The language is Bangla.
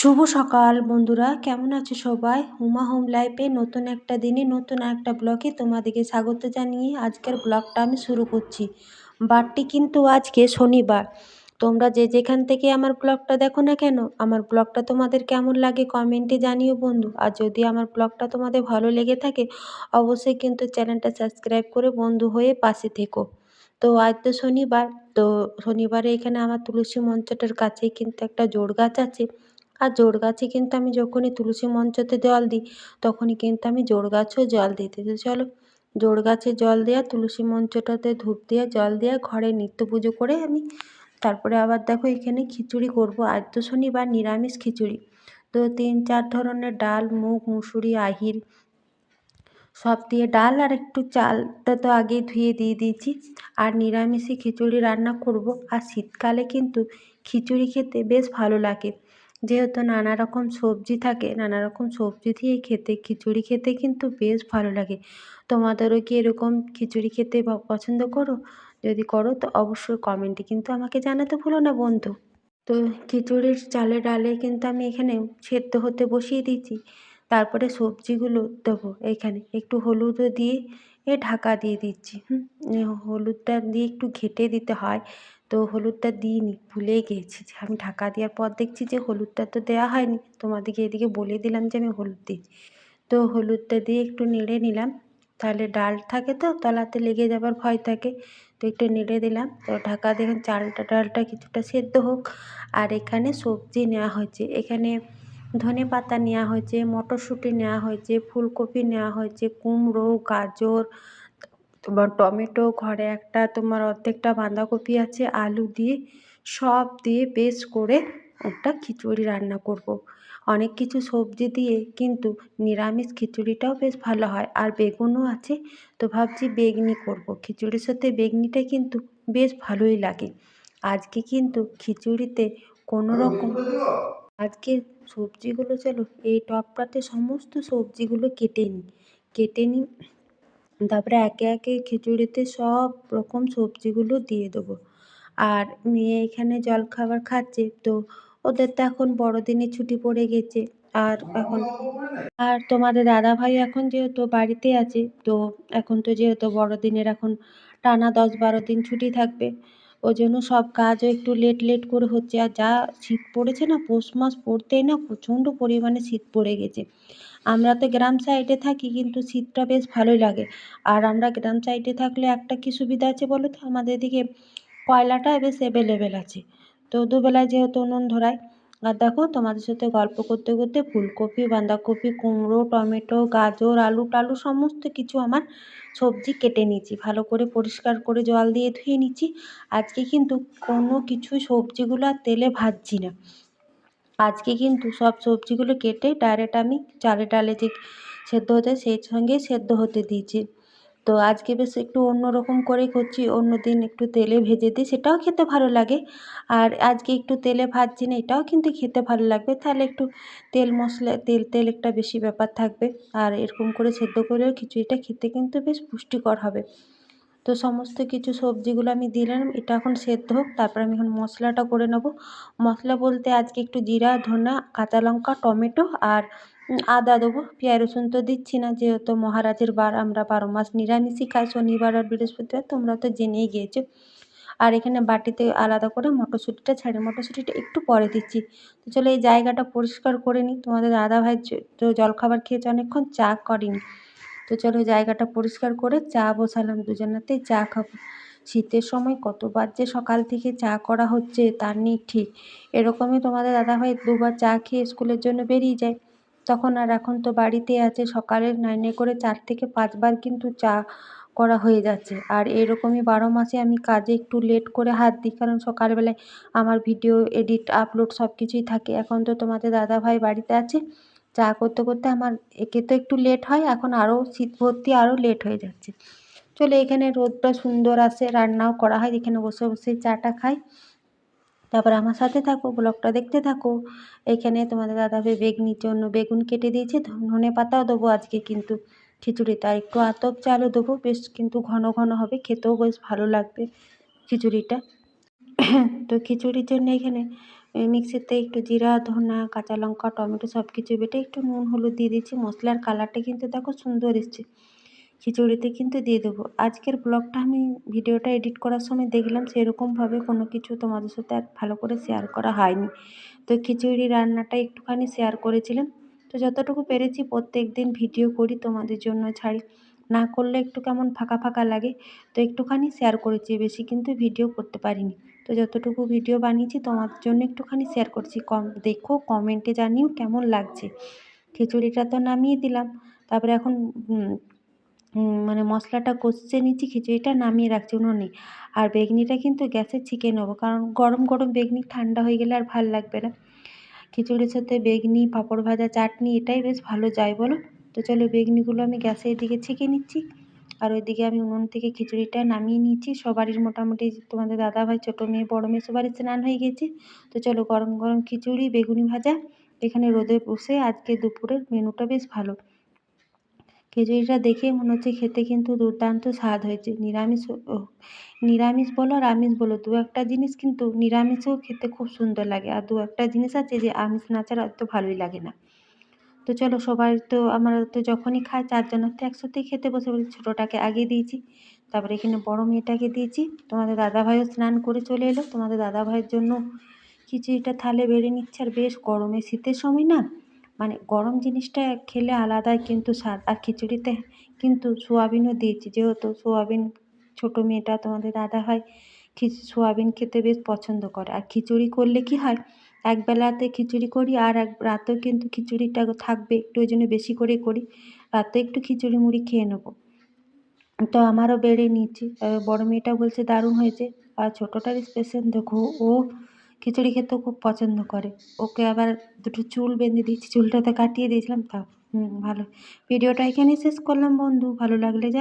শুভ সকাল বন্ধুরা, কেমন আছো সবাই? হুমা হোম লাইফে নতুন একটা দিনে নতুন একটা ব্লগে তোমাদেরকে স্বাগত জানিয়ে আজকের ব্লগটা আমি শুরু করছি। বারটি কিন্তু আজকে শনিবার। তোমরা যে যেখান থেকে আমার ব্লগটা দেখো না কেন, আমার ব্লগটা তোমাদের কেমন লাগে কমেন্টে জানিও বন্ধু। আর যদি আমার ব্লগটা তোমাদের ভালো লেগে থাকে, অবশ্যই কিন্তু চ্যানেলটা সাবস্ক্রাইব করে বন্ধু হয়ে পাশে থেকো। তো আজ তো শনিবার, তো শনিবারে এখানে আমার তুলসী মঞ্চটার কাছেই কিন্তু একটা জোড় গাছ আছে। আর জোড় গাছে কিন্তু আমি যখনই তুলসী মঞ্চতে জল দিই, তখনই কিন্তু আমি জোর গাছেও জল দিতে তো চলো জোড় গাছে জল দেওয়া তুলসী মঞ্চটাতে ধূপ দেওয়া জল দেওয়া ঘরে নিত্য পুজো করে আমি তারপরে আবার দেখো এখানে খিচুড়ি করব। আজ তো শনিবার নিরামিষ খিচুড়ি। তো তিন চার ধরনের ডাল, মুগ, মুসুরি, আহির সব দিয়ে ডাল আর একটু চালটা তো আগেই ধুয়ে দিয়ে দিয়েছি। আর নিরামিষে খিচুড়ি রান্না করব। আর শীতকালে কিন্তু খিচুড়ি খেতে বেশ ভালো লাগে। যেহেতু নানা রকম সবজি থাকে, নানা রকম সবজি দিয়ে খেতে, খিচুড়ি খেতে কিন্তু বেশ ভালো লাগে। তোমাদেরও কি এরকম খিচুড়ি খেতে পছন্দ করো? যদি করো তো অবশ্যই কমেন্টে কিন্তু আমাকে জানাতে ভুলো না বন্ধু। তো খিচুড়ির চালে ডালে কিন্তু আমি এখানে সেদ্ধ হতে বসিয়ে দিয়েছি। তারপরে সবজিগুলো দেবো এখানে। একটু হলুদও দিয়ে এ ঢাকা দিয়ে দিচ্ছি। হুম হলুদটা দিয়ে একটু ঘেটে দিতে হয়। তো হলুদটা দিইনি, ভুলে গিয়েছি যে আমি ঢাকা দেওয়ার পর দেখছি যে হলুদটা তো দেওয়া হয়নি। তোমাদেরকে এদিকে বলে দিলাম যে আমি হলুদ দিই। তো হলুদটা দিয়ে একটু নেড়ে নিলাম। তাহলে ডাল থাকে তো, তলাতে লেগে যাবার ভয় থাকে। তো একটু নেড়ে দিলাম। তো ঢাকা দেখুন চালটা ডালটা কিছুটা সেদ্ধ হোক। আর এখানে সবজি নেওয়া হয়েছে। এখানে ধনে পাতা নেওয়া হয়েছে, মটরশুঁটি নেওয়া হয়েছে, ফুলকপি নেওয়া হয়েছে, কুমড়ো, গাজর তোমার টমেটো ঘরে একটা তোমার অর্ধেকটা বাঁধাকপি আছে আলু দিয়ে সব দিয়ে বেশ করে একটা খিচুড়ি রান্না করব। অনেক কিছু সবজি দিয়ে কিন্তু নিরামিষ খিচুড়িটাও বেশ ভালো হয়। আর বেগুনও আছে তো ভাবছি বেগনি করব। খিচুড়ির সাথে বেগনিটা কিন্তু বেশ ভালোই লাগে। আজকে কিন্তু খিচুড়িতে কোনো রকম আজকে সবজিগুলো চলো এই টপটাতে সমস্ত সবজিগুলো কেটে নিই। কেটে নিই। তারপরে একে একে খিচুড়িতে সব রকম সবজিগুলো দিয়ে দেবো। আর মেয়ে এখানে জলখাবার খাচ্ছে, তো ওদের তো এখন বড়দিনে ছুটি পড়ে গেছে। আর এখন, আর তোমাদের দাদাভাই এখন যেহেতু বাড়িতে আছে, তো এখন তো যেহেতু বড়দিনের এখন টানা দশ বারো দিন ছুটি থাকবে ওই জন্য সব কাজও একটু লেট লেট করে হচ্ছে। আর যা শীত পড়েছে না, পৌষ মাস পড়তেই না প্রচণ্ড পরিমাণে শীত পড়ে গেছে। আমরা তো গ্রাম সাইডে থাকি, কিন্তু শীতটা বেশ ভালোই লাগে। আর আমরা গ্রাম সাইডে থাকলে একটা কী সুবিধা আছে বলো তো? আমাদের এদিকে কয়লাটা বেশ অ্যাভেলেবেল আছে। তো দুবেলায় যেহেতু উনুন ধরায়, আর দেখো তোমাদের সাথে গল্প করতে করতে ফুলকপি, বাঁধাকপি, কুমড়ো, টমেটো, গাজর, আলু টালু সমস্ত কিছু আমার সবজি কেটে নিয়েছি। ভালো করে পরিষ্কার করে জল দিয়ে ধুয়ে নিচ্ছি। আজকে কিন্তু কোনো কিছু সবজিগুলো তেলে ভাজছি না। আজকে কিন্তু সব সবজিগুলো কেটে ডাইরেক্ট আমি চালে ডালে যে সেদ্ধ হতে সেই সঙ্গে সেদ্ধ হতে দিয়েছি। তো আজকে বেশ একটু অন্য রকম করেই করছি, অন্য দিন একটু তেলে ভেজে দিই, সেটাও খেতে ভালো লাগে। আর আজকে একটু তেলে ভাজছি না, এটাও কিন্তু খেতে ভালো লাগবে। তাহলে একটু তেল মশলা, তেল তেল একটা বেশি ব্যাপার থাকবে। আর এরকম করে সেদ্ধ করেও খিচুড়িটা খেতে কিন্তু বেশ পুষ্টিকর হবে। তো সমস্ত কিছু সবজিগুলো আমি দিলাম, এটা এখন সেদ্ধ হোক, তারপর আমি এখন মশলাটা করে নেব। মশলা বলতে আজকে একটু জিরা, ধনা, কাঁচা লঙ্কা, টমেটো আর আদা দেবো। পেঁয়াজ রসুন তো দিচ্ছি না, যেহেতু মহারাজের বার, আমরা বারো মাস নিরামিষই খাই, শনিবার আর বৃহস্পতিবার, তোমরা তো জেনেই গিয়েছো। আর এখানে বাটিতে আলাদা করে মটরশুঁটিটা ছাড়ে, মটরশুঁটিটা একটু পরে দিচ্ছি। তো চলো এই জায়গাটা পরিষ্কার করে নিই। তোমাদের দাদাভাই তো জলখাবার খেয়েছে, অনেকক্ষণ চা করেনি। তো চলো জায়গাটা পরিষ্কার করে চা বসালাম দুজনাতেই চা খাব। শীতের সময় কতবার যে সকাল থেকে চা করা হচ্ছে তার নেই ঠিক। এরকমই তোমাদের দাদাভাই দুবার চা খেয়ে স্কুলের জন্য বেরিয়ে যায়। তখন আর এখন তো বাড়িতে আছে, সকালের নাই করে চার থেকে পাঁচবার কিন্তু চা করা হয়ে যাচ্ছে। আর এরকমই বারো মাসে আমি কাজে একটু লেট করে হাত দিই, কারণ সকালবেলায় আমার ভিডিও, এডিট, আপলোড সব কিছুই থাকে। এখন তো তোমাদের দাদাভাই বাড়িতে আছে চা করতে করতে আমার, একে তো একটু লেট হয়, এখন আরও শীত ভর্তি আরও লেট হয়ে যাচ্ছে। চলে এখানে রোদটা সুন্দর আসে রান্নাও করা হয়, এখানে বসে বসে চাটা খাই। তারপর আমার সাথে থাকো ব্লগটা দেখতে থাকো। এখানে তোমাদের দাদাভাই বেগনির জন্য বেগুন কেটে দিয়েছে ধনে পাতাও দেবো আজকে, কিন্তু খিচুড়িতে আর একটু আতপ চালও দেবো। বেশ কিন্তু ঘন ঘন হবে, খেতেও বেশ ভালো লাগবে খিচুড়িটা। তো খিচুড়ির জন্য এখানে মিক্সিতে একটু জিরা, ধনা, কাঁচা লঙ্কা, টমেটো সব কিছু বেটে একটু নুন, হলুদ দিয়ে দিচ্ছি। মশলার কালারটা কিন্তু দেখো সুন্দর এসছে। খিচুড়িতে কিন্তু দিয়ে দেবো। আজকের ব্লগটা আমি ভিডিওটা এডিট করার সময় দেখলাম সেরকমভাবে কোনো কিছু তোমাদের সাথে আর ভালো করে শেয়ার করা হয়নি। তো খিচুড়ি রান্নাটা একটুখানি শেয়ার করেছিলাম। তো যতটুকু পেরেছি প্রত্যেক দিন ভিডিও করি তোমাদের জন্য ছাড়ি। না করলে একটু কেমন ফাঁকা ফাঁকা লাগে। তো একটুখানি শেয়ার করেছি, বেশি কিন্তু ভিডিও করতে পারিনি। তো যতটুকু ভিডিও বানিয়েছি, তোমাদের জন্য একটুখানি শেয়ার করছি। কম, দেখো কমেন্টে জানিও কেমন লাগছে। খিচুড়িটা তো নামিয়ে দিলাম। তারপরে এখন মানে মশলাটা কষে নিচ্ছি, খিচুড়িটা নামিয়ে রাখছি উনুনে। আর বেগনিটা কিন্তু গ্যাসে ছেঁকে নেব, কারণ গরম গরম বেগনি ঠান্ডা হয়ে গেলে আর ভালো লাগবে না। খিচুড়ির সাথে বেগনি, পাঁপড় ভাজা, চাটনি, এটাই বেশ ভালো যায়, বলো? তো চলো বেগনিগুলো আমি গ্যাসের দিকে ছেঁকে নিচ্ছি। আর ওইদিকে আমি উনুন থেকে খিচুড়িটা নামিয়ে নিচ্ছি সবারই মোটামুটি তোমাদের দাদা ভাই ছোটো মেয়ে, বড়ো মেয়ে সবারই স্নান হয়ে গেছে। তো চলো গরম গরম খিচুড়ি, বেগুনি ভাজা, এখানে রোদে বসে আজকে দুপুরের মেনুটা বেশ ভালো। খিচুড়িটা দেখে মনে হচ্ছে খেতে কিন্তু দুর্দান্ত স্বাদ হয়েছে। নিরামিষ নিরামিষ বলো আর আমিষ বলো, দু একটা জিনিস কিন্তু নিরামিষেও খেতে খুব সুন্দর লাগে। আর দু একটা জিনিস আছে যে আমিষ না ছাড়া অত ভালোই লাগে না। তো চলো সবাই তো আমরা তো যখনই খাই চারজনের তো একসাথেই খেতে বসে বলি, ছোটোটাকে আগে দিয়েছি। তারপরে এখানে বড় মেয়েটাকে দিয়েছি। তোমাদের দাদাভাইও স্নান করে চলে এলো। তোমাদের দাদাভাইয়ের জন্য খিচুড়িটা থালে বেড়ে নিচ্ছে। আর বেশ গরমে শীতের সময় না মানে গরম জিনিসটা খেলে আলাদাই কিন্তু স্বাদ। আর খিচুড়িতে কিন্তু সোয়াবিনও দিয়েছি। যেহেতু সোয়াবিন ছোটো মেয়েটা, তোমাদের দাদা হয় সোয়াবিন খেতে বেশ পছন্দ করে। আর খিচুড়ি করলে কি হয় একবেলাতে খিচুড়ি করি আর এক রাতেও কিন্তু খিচুড়িটা থাকবে, একটু ওই জন্য বেশি করে করি। রাতে একটু খিচুড়ি মুড়ি খেয়ে নেব। তো আমারও বেড়ে নিয়েছি। বড় মেয়েটা বলছে, দারুণ হয়েছে। আর ছোটোটার স্পেশাল দেখো, ও খিচুড়ি খেতেও খুব পছন্দ করে। ওকে আবার দুটো চুল বেঁধে দিয়েছি চুলটা তো কাটিয়ে দিয়েছিলাম, তা, হুম, ভালো। ভিডিওটা এখানেই শেষ করলাম বন্ধু, ভালো লাগলে যা